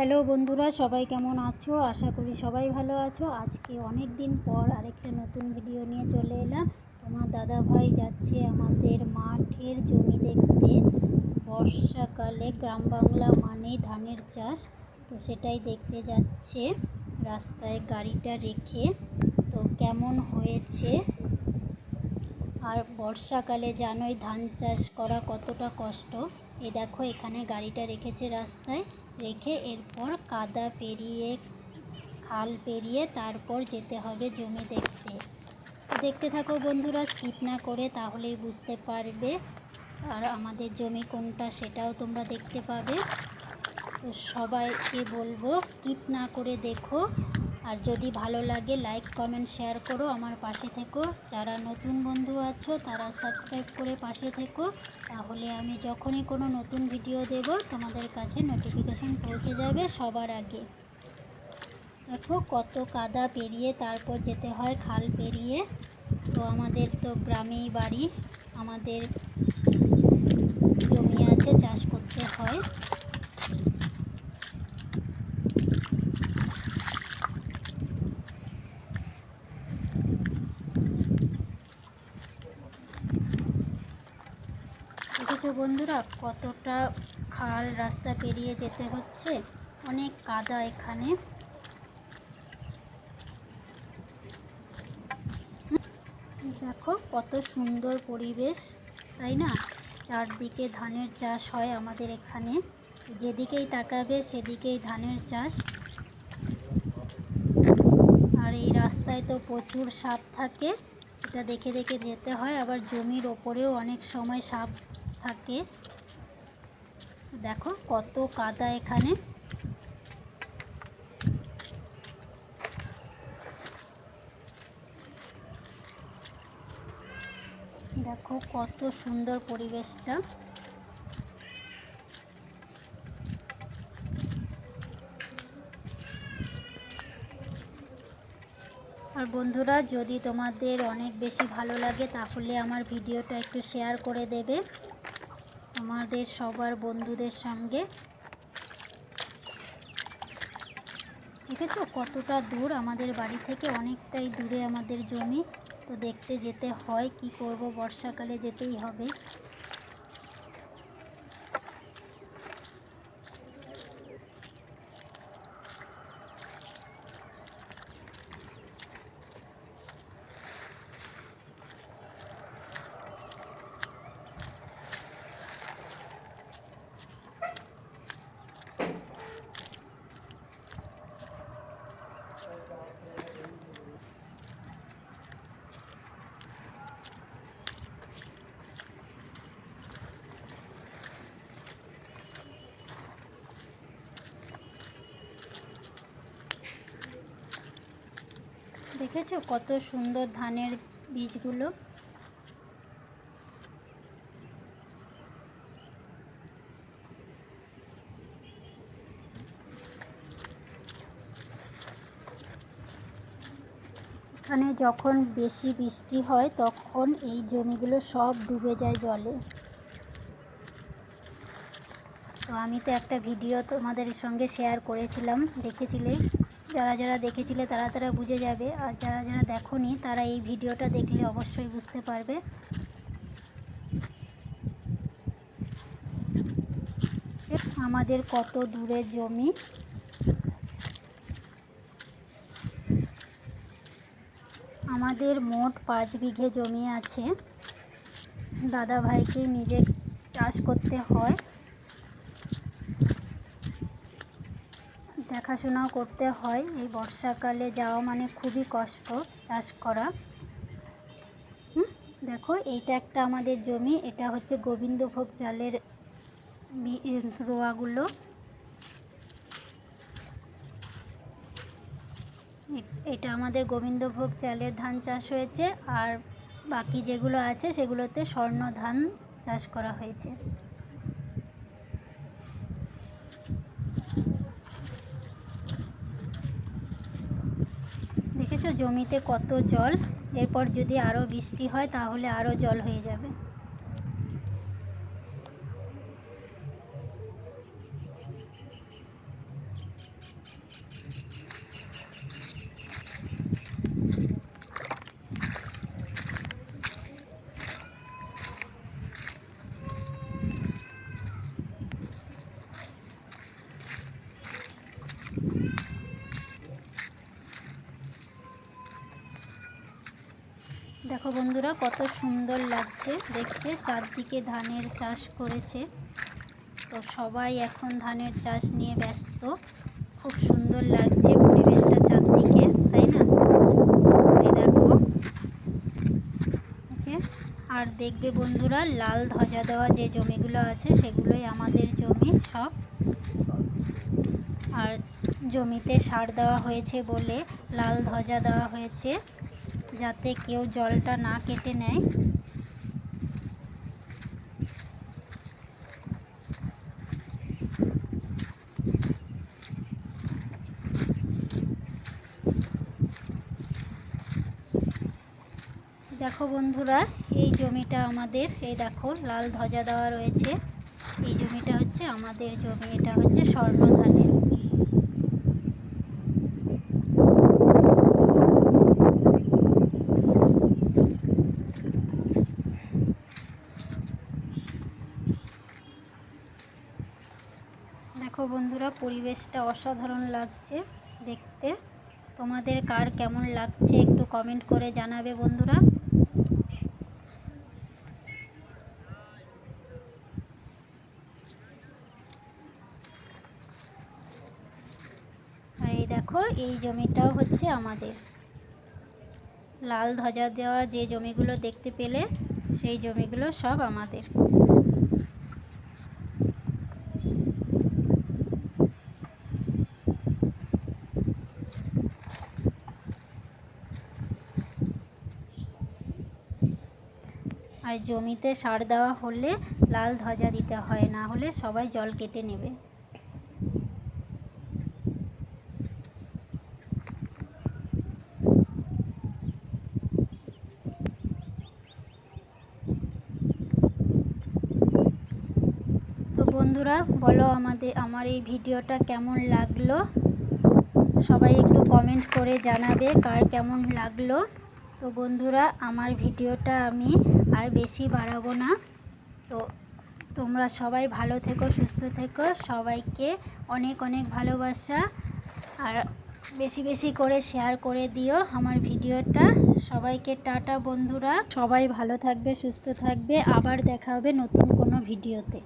Hello বন্ধুরা, সবাই কেমন আছো? আশা করি সবাই ভালো আছো। আজকে অনেক দিন পর আরেকটা নতুন ভিডিও নিয়ে চলে এলাম। তোমার দাদা ভাই যাচ্ছে আমাদের মাঠের জমি দেখতে। বর্ষাকালে গ্রাম বাংলা মানেই ধানের চাষ, তো সেটাই দেখতে যাচ্ছে। রাস্তায় গাড়িটা রেখে, তো কেমন হয়েছে? আর বর্ষাকালে জানোই ধান চাষ করা কতটা কষ্ট। এ দেখো, এখানে গাড়িটা রেখেছে রাস্তায়। রেখে এরপর কাদা পেরিয়ে, খাল পেরিয়ে তারপর যেতে হবে জমি দেখতে। দেখতে থাকো বন্ধুরা স্কিপ না করে তাহলেই বুঝতে পারবে আর আমাদের জমি কোনটা সেটাও তোমরা দেখতে পাবে। তো সবাইকে বলব স্কিপ না করে দেখো। আর যদি ভালো লাগে লাইক কমেন্ট শেয়ার করো আমার পাশে থেকো। যারা নতুন বন্ধু আছো, তারা সাবস্ক্রাইব করে পাশে থেকো। তাহলে আমি যখনই কোনো নতুন ভিডিও দেব, তোমাদের কাছে নোটিফিকেশান পৌঁছে যাবে সবার আগে। দেখো কত কাদা পেরিয়ে তারপর যেতে হয় খাল পেরিয়ে। তো আমাদের তো গ্রামেই বাড়ি, আমাদের জমি আছে, চাষ করতে হয় দেখেছ বন্ধুরা, কতটা খাল রাস্তা পেরিয়ে যেতে হচ্ছে? অনেক কাদা এখানে। দেখো, কত সুন্দর পরিবেশ, তাই না? চারদিকে ধানের চাষ হয় আমাদের এখানে। যেদিকেই তাকাবে, সেদিকেই ধানের চাষ। আর এই রাস্তায় তো প্রচুর সাপ থাকে, সেটা দেখে দেখে যেতে হয়। আবার জমির ওপরেও অনেক সময় সাপ থাকে। দেখো কত কাদা এখানে। দেখো কত সুন্দর পরিবেশটা। আর বন্ধুরা, যদি তোমাদের অনেক বেশি ভালো লাগে, তাহলে আমার ভিডিওটা একটু শেয়ার করে দেবে। আমাদের সবার বন্ধুদের সঙ্গে। দেখেছ? কতটা দূর আমাদের বাড়ি থেকে, অনেকটাই দূরে আমাদের জমি। তো দেখতে যেতে হয়, কি করব? বর্ষাকালে যেতেই হবে। দেখেছ কত সুন্দর ধানের বীজগুলো? এখানে যখন বেশি বৃষ্টি হয়, তখন এই জমিগুলো সব ডুবে যায় জলে। তো আমি তো একটা ভিডিও তোমাদের সঙ্গে শেয়ার করেছিলাম, দেখেছিলে? যারা যারা দেখেছিলে তারা তারা বুঝে যাবে আর যারা যারা দেখোনি তারা এই ভিডিওটা দেখলে অবশ্যই বুঝতে পারবে। আমাদের কত দূরে জমি? আমাদের মোট পাঁচ বিঘে জমি আছে। দাদা ভাইকে নিজে চাষ করতে হয়। দেখাশোনাও করতে হয়। এই বর্ষাকালে যাওয়া মানে খুবই কষ্ট চাষ করা। দেখো, এইটা একটা আমাদের জমি। এটা হচ্ছে গোবিন্দভোগ চালের রোয়াগুলো। এটা আমাদের গোবিন্দভোগ চালের ধান চাষ হয়েছে। আর বাকি যেগুলো আছে সেগুলোতে স্বর্ণ ধান চাষ করা হয়েছে দেখেছ জমিতে কত জল? এরপর যদি আরও বৃষ্টি হয় তাহলে আরও জল হয়ে যাবে। দেখো বন্ধুরা, কত সুন্দর লাগছে দেখতে। চারদিকে ধানের চাষ করেছে। তো সবাই এখন ধানের চাষ নিয়ে ব্যস্ত। খুব সুন্দর লাগছে পরিবেশটা চারদিকে, তাই না? দেখো। ওকে। আর দেখবে বন্ধুরা, লাল ধ্বজা দেওয়া যে জমিগুলো আছে, সেগুলোই আমাদের জমি সব। আর জমিতে সার দেওয়া হয়েছে বলে, লাল ধ্বজা দেওয়া হয়েছে। যাতে কেউ জলটা না কেটে নেয়। দেখো বন্ধুরা, এই জমিটা আমাদের, এই দেখো লাল ধ্বজা দেওয়া রয়েছে। এই জমিটা হচ্ছে আমাদের জমি, এটা হচ্ছে স্বর্ণধানের দেখো বন্ধুরা পরিবেশটা অসাধারণ লাগছে দেখতে। তোমাদের কার কেমন লাগছে একটু কমেন্ট করে জানাবে বন্ধুরা। আর এই দেখো, এই জমিটাও হচ্ছে আমাদের। লাল ধ্বজা দেওয়া যে জমিগুলো দেখতে পেলে, সেই জমিগুলো সব আমাদের। আর জমিতে সার দেওয়া হলে লাল ধ্বজা দিতে হয়, না হলে সবাই জল কেটে নেবে। তো বন্ধুরা, বলো আমাদের, আমার এই ভিডিওটা কেমন লাগল? সবাই একটু কমেন্ট করে জানাবে কার কেমন লাগল। তো বন্ধুরা, আমার ভিডিওটা আমি আর বেশি বাড়াবো না। তো তোমরা সবাই ভালো থেকো, সুস্থ থেকো। সবাইকে অনেক অনেক ভালোবাসা। আর বেশি বেশি করে শেয়ার করে দিও আমার ভিডিওটা। সবাইকে টাটা বন্ধুরা। সবাই ভালো থাকবে, সুস্থ থাকবে। আবার দেখা হবে নতুন কোনো ভিডিওতে।